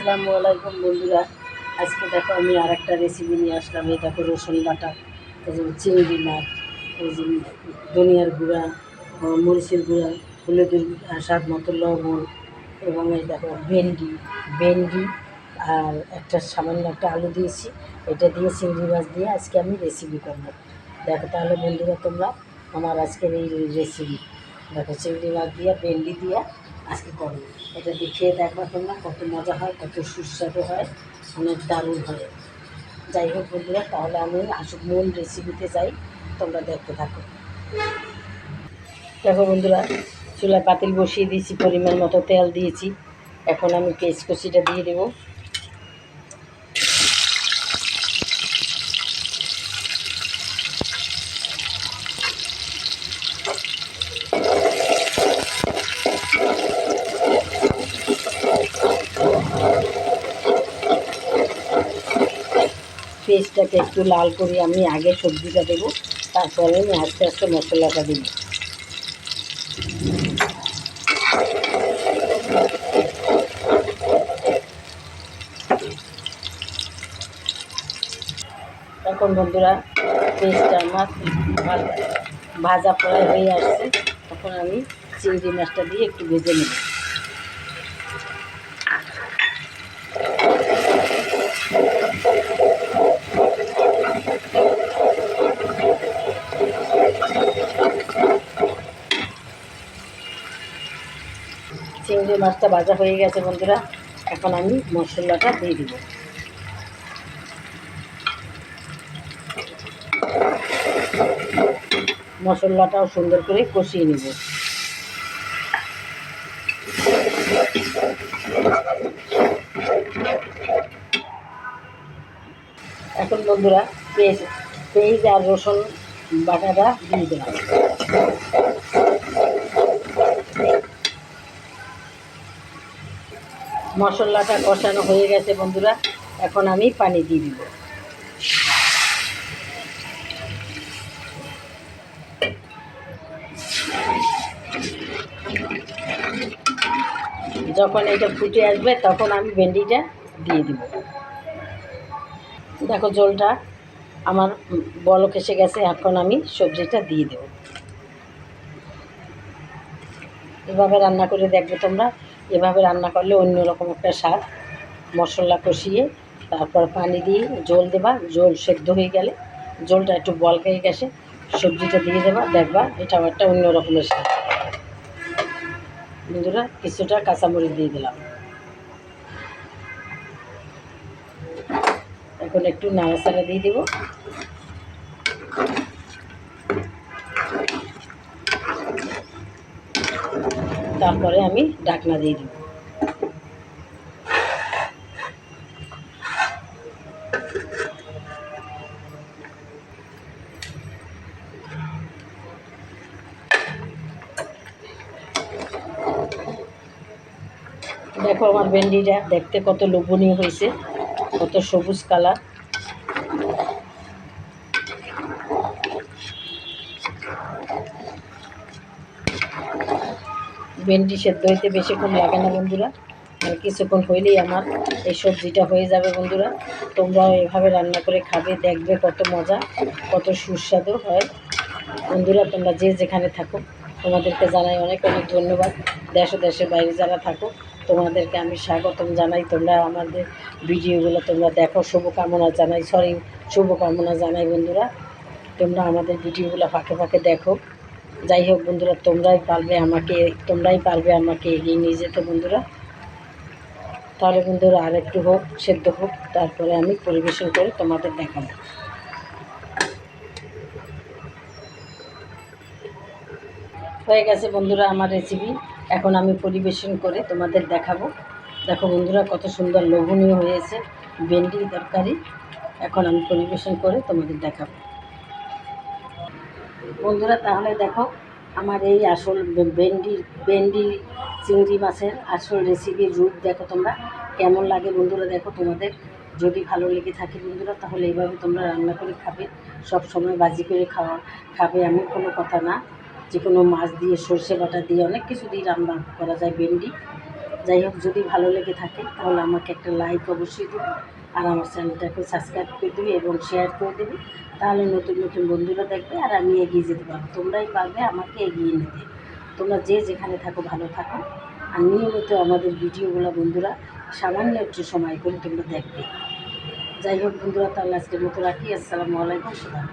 আসসালামু আলাইকুম বন্ধুরা। আজকে দেখো আমি আর একটা রেসিপি নিয়ে আসলাম। এই দেখো রসুন বাটা চিংড়ি মাছ ধনিয়ার গুঁড়া মরিচের গুঁড়া, হলুদের স্বাদ মতো লবণ, এবং এই দেখো ভেন্ডি ভেন্ডি আর একটা সামান্য একটা আলু দিয়েছি। এটা দিয়ে চিংড়ি মাছ দিয়ে আজকে আমি রেসিপি করব। দেখো তাহলে বন্ধুরা তোমরা আমার আজকের এই রেসিপি দেখো চিংড়ি মাছ দিয়ে, ভেন্ডি দিয়ে আজকে করো। এটা দেখিয়ে দেখবা তোমরা কত মজা হয়, কত সুস্বাদু হয়, অনেক দারুণ হয়। যাই হোক বন্ধুরা, তাহলে আমি আসুক মূল রেসিপিতে যাই, তোমরা দেখতে থাকো। দেখো বন্ধুরা চুলা পাতিল বসিয়ে দিয়েছি, পরিমাণ মতো তেল দিয়েছি। এখন আমি পেঁয়াজ কষিটা দিয়ে দেবো। পেঁয়াজটাকে একটু লাল করে আমি আগে সবজিটা দেবো, তারপরে আমি আস্তে আস্তে মশলাটা দেবো। এখন বন্ধুরা পেঁয়াজটা আমার ভাজা প্রায় হয়ে আসছে তখন আমি চিংড়ি মাছটা দিয়ে একটু ভেজে নেব। চিংড়ি মাছটা ভাজা হয়ে গেছে বন্ধুরা। এখন আমি মশলাটা দিয়ে দিব। মশলাটাও সুন্দর করে কষিয়ে নেব। এখন বন্ধুরা পেঁয়াজ পেঁয়াজ আর রসুন বাটাটা দিয়ে দিলাম। মশলাটা কষানো হয়ে গেছে বন্ধুরা, এখন আমি পানি দিয়ে দিব। যখন এটা ফুটে আসবে, তখন আমি ভেন্ডিটা দিয়ে দিব। দেখো জলটা আমার বলক এসে গেছে, এখন আমি সবজিটা দিয়ে দেব। এভাবে রান্না করে দেখবে তোমরা এভাবে রান্না করলে অন্য রকম একটা স্বাদ। মশলা কষিয়ে তারপর পানি দিয়ে জল দেবা, জল সেদ্ধ হয়ে গেলে জলটা একটু বলক হয়ে গেছে, সবজিটা দিয়ে দেবা, দেখবা এটাও একটা অন্য রকমের স্বাদ। বন্ধুরা, কিছুটা কাঁচামরিচ দিয়ে দিলাম। এখন একটু নাড়াচাড়া দিয়ে দেবো। তারপরে আমি ডাকনা দিয়ে দিব। দেখো আমার ভেন্ডিটা দেখতে কত লোভনীয় হয়েছে, কত সবুজ কালার ভেন্ডি সেদ্ধ হইতে বেশিক্ষণ লাগে না, বন্ধুরা। আর কিছুক্ষণ হইলেই আমার এই সবজিটা হয়ে যাবে, বন্ধুরা। তোমরাও এভাবে রান্না করে খাবে, দেখবে কত মজা, কত সুস্বাদু হয়। বন্ধুরা, তোমরা যে যেখানে থাকো, তোমাদেরকে জানাই অনেক অনেক ধন্যবাদ। দেশ দেশের বাইরে যারা থাকো, তোমাদেরকে আমি স্বাগতম জানাই। তোমরা আমাদের ভিডিওগুলো তোমরা দেখো, শুভকামনা জানাই। সরি শুভকামনা জানাই, বন্ধুরা। তোমরা আমাদের ভিডিওগুলো ফাঁকে ফাঁকে দেখো। যাই হোক বন্ধুরা, তোমরাই পারবে আমাকে, তোমরাই পারবে আমাকে এগিয়ে নিয়ে যেতে বন্ধুরা। তাহলে বন্ধুরা আর একটু হোক, সেদ্ধ হোক, তারপরে আমি পরিবেশন করে তোমাদের দেখাবো। হয়ে গেছে বন্ধুরা আমার রেসিপি এখন আমি পরিবেশন করে তোমাদের দেখাবো। দেখো বন্ধুরা, কত সুন্দর লোভনীয় হয়েছে ভেন্ডি তরকারি। এখন আমি পরিবেশন করে তোমাদের দেখাবো। বন্ধুরা, তাহলে দেখো, আমার এই আসল ভেন্ডি ভেন্ডি চিংড়ি মাছের আসল রেসিপির রূপ দেখো তোমরা। কেমন লাগে বন্ধুরা দেখো তোমাদের? যদি ভালো লেগে থাকে বন্ধুরা, তাহলে এইভাবে তোমরা রান্না করে খাবে। সব সময় বাজি করে খাওয়া, খাবে এমন কোনো কথা না। যে কোনো মাছ দিয়ে, সর্ষে বাটা দিয়ে, অনেক কিছু দিয়ে রান্না করা যায় ভেন্ডি। যাই হোক, যদি ভালো লেগে থাকে, তাহলে আমাকে একটা লাইক অবশ্যই দেবে। আর আমার চ্যানেলটাকে সাবস্ক্রাইব করে দিবি এবং শেয়ার করে দিবি। তাহলে নতুন নতুন বন্ধুরা দেখবে আর আমি এগিয়ে যেতে পারব। তোমরাই পারবে আমাকে এগিয়ে নিতে। তোমরা যে যেখানে থাকো ভালো থাকো। আর নিয়মিত আমাদের ভিডিওগুলো বন্ধুরা সামান্য একটু সময় করে তোমরা দেখবে। যাই হোক বন্ধুরা, তাহলে আজকের মতো রাখি। আসসালামু আলাইকুম সুবাহ